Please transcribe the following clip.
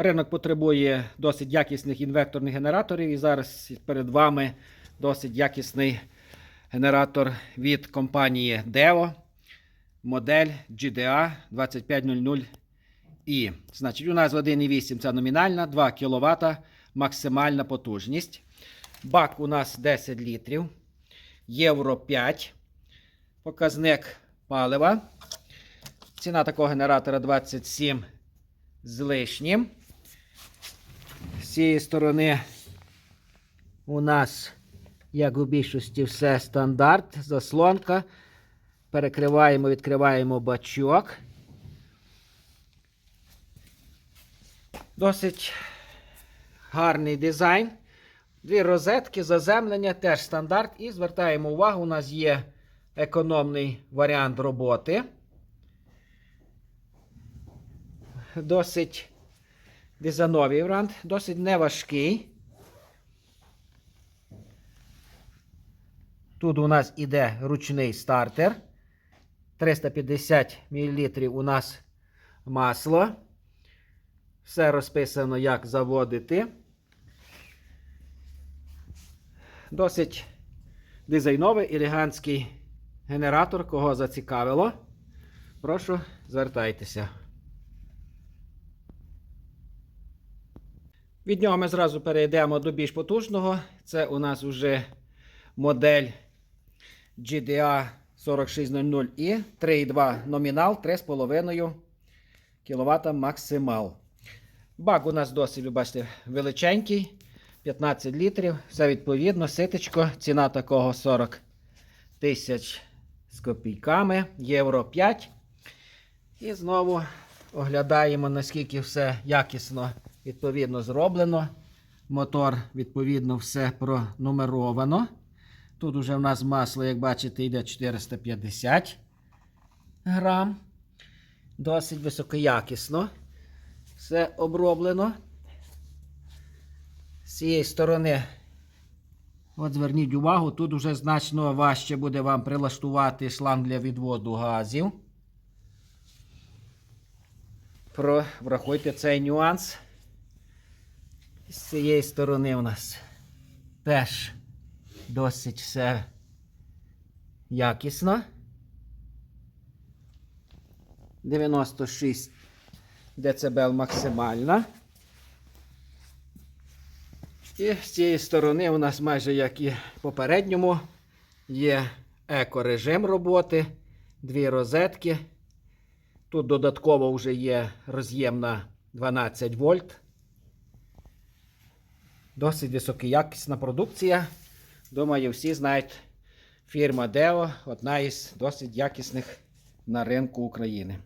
Ринок потребує досить якісних інвекторних генераторів, і зараз перед вами досить якісний генератор від компанії Devo, модель GDA 2500i. Значить, у нас 1,8 це номінальна, 2 кВт максимальна потужність. Бак у нас 10 літрів, євро 5. Показник палива. Ціна такого генератора 27 з лишнім. Цієї сторони у нас, як у більшості, все стандарт, заслонка. Перекриваємо, відкриваємо бачок. Досить гарний дизайн. Дві розетки, заземлення, теж стандарт. І звертаємо увагу, у нас є економний варіант роботи. Досить дизайновий варіант, досить неважкий. Тут у нас іде ручний стартер. 350 мл у нас масло. Все розписано, як заводити. Досить дизайновий, елегантський генератор, кого зацікавило. Прошу, звертайтеся. Від нього ми зразу перейдемо до більш потужного. Це у нас вже модель GDA 4600i, 3,2 номінал, 3,5 кВт максимал. Бак у нас досить, ви бачите, величенький. 15 літрів. Все відповідно, ситечко. Ціна такого 40 тисяч з копійками, євро 5. І знову оглядаємо, наскільки все якісно відповідно зроблено. Мотор, відповідно, все пронумеровано. Тут уже в нас масло, як бачите, йде 450 грам. Досить високоякісно. Все оброблено. З цієї сторони, от зверніть увагу, тут вже значно важче буде вам прилаштувати шланг для відводу газів. Врахуйте цей нюанс. З цієї сторони у нас теж досить все якісно. 96 дБ максимальна. І з цієї сторони у нас майже як і попередньому є екорежим роботи, дві розетки. Тут додатково вже є роз'єм на 12 вольт. Досить високоякісна продукція. Думаю, всі знають фірма Deo, одна із досить якісних на ринку України.